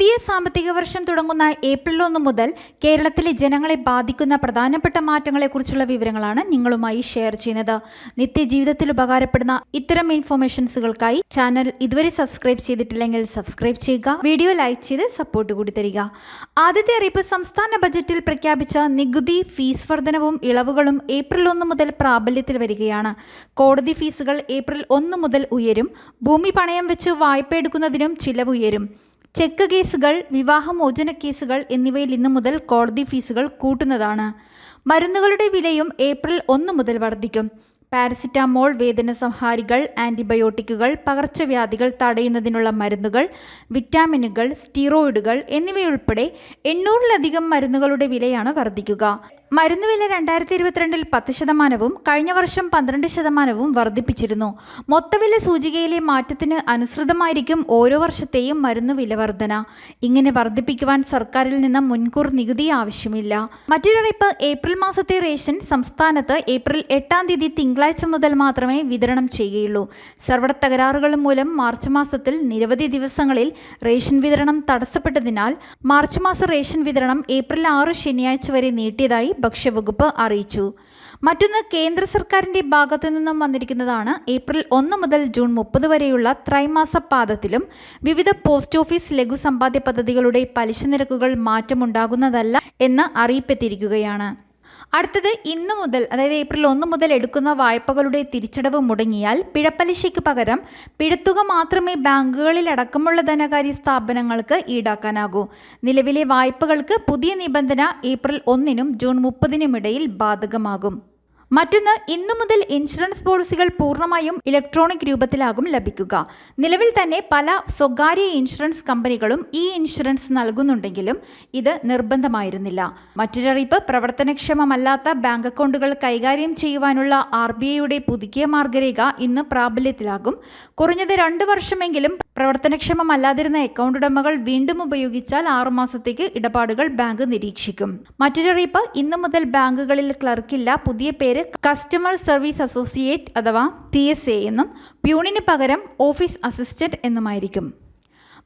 പുതിയ സാമ്പത്തിക വർഷം തുടങ്ങുന്ന ഏപ്രിൽ ഒന്ന് മുതൽ കേരളത്തിലെ ജനങ്ങളെ ബാധിക്കുന്ന പ്രധാനപ്പെട്ട മാറ്റങ്ങളെക്കുറിച്ചുള്ള വിവരങ്ങളാണ് നിങ്ങളുമായി ഷെയർ ചെയ്യുന്നത്. നിത്യജീവിതത്തിൽ ഉപകാരപ്പെടുന്ന ഇത്തരം ഇൻഫോർമേഷൻസുകൾക്കായി ചാനൽ ഇതുവരെ സബ്സ്ക്രൈബ് ചെയ്തിട്ടില്ലെങ്കിൽ സബ്സ്ക്രൈബ് ചെയ്യുക വീഡിയോ ലൈക്ക് ചെയ്ത് സപ്പോർട്ട് കൂടി തരിക. ആദ്യത്തെ അറിയിപ്പ് സംസ്ഥാന ബജറ്റിൽ പ്രഖ്യാപിച്ച നികുതി ഫീസ് വർധനവും ഇളവുകളും ഏപ്രിൽ ഒന്ന് മുതൽ പ്രാബല്യത്തിൽ വരികയാണ്. കോടതി ഫീസുകൾ ഏപ്രിൽ ഒന്ന് മുതൽ ഉയരും. ഭൂമി പണയം വെച്ച് വായ്പ എടുക്കുന്നതിനും ചിലവ് ഉയരും. ചെക്ക് കേസുകൾ വിവാഹമോചന കേസുകൾ എന്നിവയിൽ ഇന്നു മുതൽ കോടതി ഫീസുകൾ കൂട്ടുന്നതാണ്. മരുന്നുകളുടെ വിലയും ഏപ്രിൽ ഒന്ന് മുതൽ വർദ്ധിക്കും. പാരസിറ്റാമോൾ വേദന സംഹാരികൾ ആന്റിബയോട്ടിക്കുകൾ പകർച്ചവ്യാധികൾ തടയുന്നതിനുള്ള മരുന്നുകൾ വിറ്റാമിനുകൾ സ്റ്റീറോയിഡുകൾ എന്നിവയുൾപ്പെടെ എണ്ണൂറിലധികം മരുന്നുകളുടെ വിലയാണ് വർദ്ധിക്കുക. മരുന്ന് വില രണ്ടായിരത്തി ഇരുപത്തിരണ്ടിൽ പത്ത് ശതമാനവും കഴിഞ്ഞ വർഷം പന്ത്രണ്ട് ശതമാനവും വർദ്ധിപ്പിച്ചിരുന്നു. മൊത്തവില സൂചികയിലെ മാറ്റത്തിന് അനുസൃതമായിരിക്കും ഓരോ വർഷത്തെയും മരുന്ന് വില വർധന. ഇങ്ങനെ വർദ്ധിപ്പിക്കുവാൻ സർക്കാരിൽ നിന്ന് മുൻകൂർ നികുതി ആവശ്യമില്ല. മറ്റൊരറിയിപ്പ് ഏപ്രിൽ മാസത്തെ റേഷൻ സംസ്ഥാനത്ത് ഏപ്രിൽ എട്ടാം തീയതി തിങ്കളാഴ്ച മുതൽ മാത്രമേ വിതരണം ചെയ്യുകയുള്ളൂ. സർവട തകരാറുകൾ മൂലം മാർച്ച് മാസത്തിൽ നിരവധി ദിവസങ്ങളിൽ റേഷൻ വിതരണം തടസ്സപ്പെട്ടതിനാൽ മാർച്ച് മാസ റേഷൻ വിതരണം ഏപ്രിൽ ആറ് ശനിയാഴ്ച വരെ നീട്ടിയതായി ഭക്ഷ്യവകുപ്പ് അറിയിച്ചു. മറ്റൊന്ന് കേന്ദ്ര സർക്കാരിന്റെ ഭാഗത്തു നിന്നും വന്നിരിക്കുന്നതാണ്. ഏപ്രിൽ ഒന്ന് മുതൽ ജൂൺ മുപ്പത് വരെയുള്ള ത്രൈമാസ പാദത്തിലും വിവിധ പോസ്റ്റ് ഓഫീസ് ലഘു സമ്പാദ്യ പദ്ധതികളുടെ പലിശ നിരക്കുകൾ മാറ്റമുണ്ടാകുന്നതല്ല എന്ന് അറിയിപ്പെത്തിയിരിക്കുകയാണ്. അടുത്തത് ഇന്നു മുതൽ അതായത് ഏപ്രിൽ ഒന്ന് മുതൽ എടുക്കുന്ന വായ്പകളുടെ തിരിച്ചടവ് മുടങ്ങിയാൽ പിഴപ്പലിശയ്ക്ക് പകരം പിഴത്തുക മാത്രമേ ബാങ്കുകളിൽ അടക്കമുള്ള ധനകാര്യ സ്ഥാപനങ്ങൾക്ക് ഈടാക്കാനാകൂ. നിലവിലെ വായ്പകൾക്ക് പുതിയ നിബന്ധന ഏപ്രിൽ ഒന്നിനും ജൂൺ മുപ്പതിനും ഇടയിൽ ബാധകമാകും. മറ്റൊന്ന് ഇന്നു മുതൽ ഇൻഷുറൻസ് പോളിസികൾ പൂർണമായും ഇലക്ട്രോണിക് രൂപത്തിലാകും ലഭിക്കുക. നിലവിൽ തന്നെ പല സ്വകാര്യ ഇൻഷുറൻസ് കമ്പനികളും ഈ ഇൻഷുറൻസ് നൽകുന്നുണ്ടെങ്കിലും ഇത് നിർബന്ധമായിരുന്നില്ല. മറ്റൊരറിയിപ്പ് പ്രവർത്തനക്ഷമമല്ലാത്ത ബാങ്ക് അക്കൗണ്ടുകൾ കൈകാര്യം ചെയ്യുവാനുള്ള ആർ ബി ഐയുടെ പുതുക്കിയ മാർഗരേഖ ഇന്ന് പ്രാബല്യത്തിലാകും. കുറഞ്ഞത് രണ്ട് വർഷമെങ്കിലും പ്രവർത്തനക്ഷമമല്ലാതിരുന്ന അക്കൗണ്ട് ഉടമകൾ വീണ്ടും ഉപയോഗിച്ചാൽ ആറുമാസത്തേക്ക് ഇടപാടുകൾ ബാങ്ക് നിരീക്ഷിക്കും. മറ്റൊരറിയിപ്പ് ഇന്നു മുതൽ ബാങ്കുകളിൽ ക്ലർക്കില്ല പുതിയ പേര് കസ്റ്റമർ സർവീസ് അസോസിയേറ്റ് അഥവാ ടി എസ് എ എന്നും പ്യൂണിന് പകരം ഓഫീസ് അസിസ്റ്റന്റ് എന്നുമായിരിക്കും.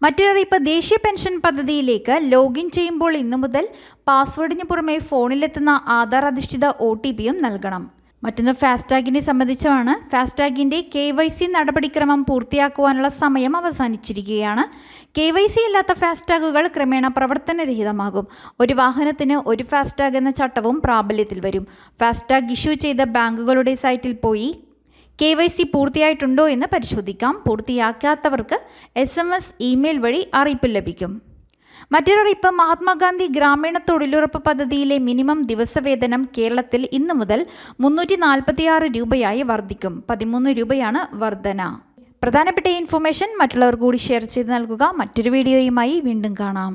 മറ്റൊരറിയിപ്പ് ദേശീയ പെൻഷൻ പദ്ധതിയിലേക്ക് ലോഗിൻ ചെയ്യുമ്പോൾ ഇന്നു മുതൽ പാസ്വേഡിന് പുറമെ ഫോണിലെത്തുന്ന ആധാർ അധിഷ്ഠിത ഒ ടി പിയും നൽകണം. മറ്റൊന്ന് ഫാസ്ടാഗിനെ സംബന്ധിച്ചാണ്. ഫാസ്ടാഗിന്റെ കെ വൈ സി നടപടിക്രമം പൂർത്തിയാക്കുവാനുള്ള സമയം അവസാനിച്ചിരിക്കുകയാണ്. കെ വൈ സി ഇല്ലാത്ത ഫാസ്ടാഗുകൾ ക്രമേണ പ്രവർത്തനരഹിതമാകും. ഒരു വാഹനത്തിന് ഒരു ഫാസ്ടാഗ് എന്ന ചട്ടവും പ്രാബല്യത്തിൽ വരും. ഫാസ്ടാഗ് ഇഷ്യൂ ചെയ്ത ബാങ്കുകളുടെ സൈറ്റിൽ പോയി കെ വൈ സി പൂർത്തിയായിട്ടുണ്ടോ എന്ന് പരിശോധിക്കാം. പൂർത്തിയാക്കാത്തവർക്ക് എസ് എം എസ് ഇമെയിൽ വഴി അറിയിപ്പ് ലഭിക്കും. മറ്റൊരറിയിപ്പ് മഹാത്മാഗാന്ധി ഗ്രാമീണ തൊഴിലുറപ്പ് പദ്ധതിയിലെ മിനിമം ദിവസവേതനം കേരളത്തിൽ ഇന്നു മുതൽ മുന്നൂറ്റി നാൽപ്പത്തിയാറ് രൂപയായി വർദ്ധിക്കും. പതിമൂന്ന് രൂപയാണ് വർധന. പ്രധാനപ്പെട്ട ഇൻഫർമേഷൻ മറ്റുള്ളവർ കൂടി ഷെയർ ചെയ്ത് നൽകുക. മറ്റൊരു വീഡിയോയുമായി വീണ്ടും കാണാം.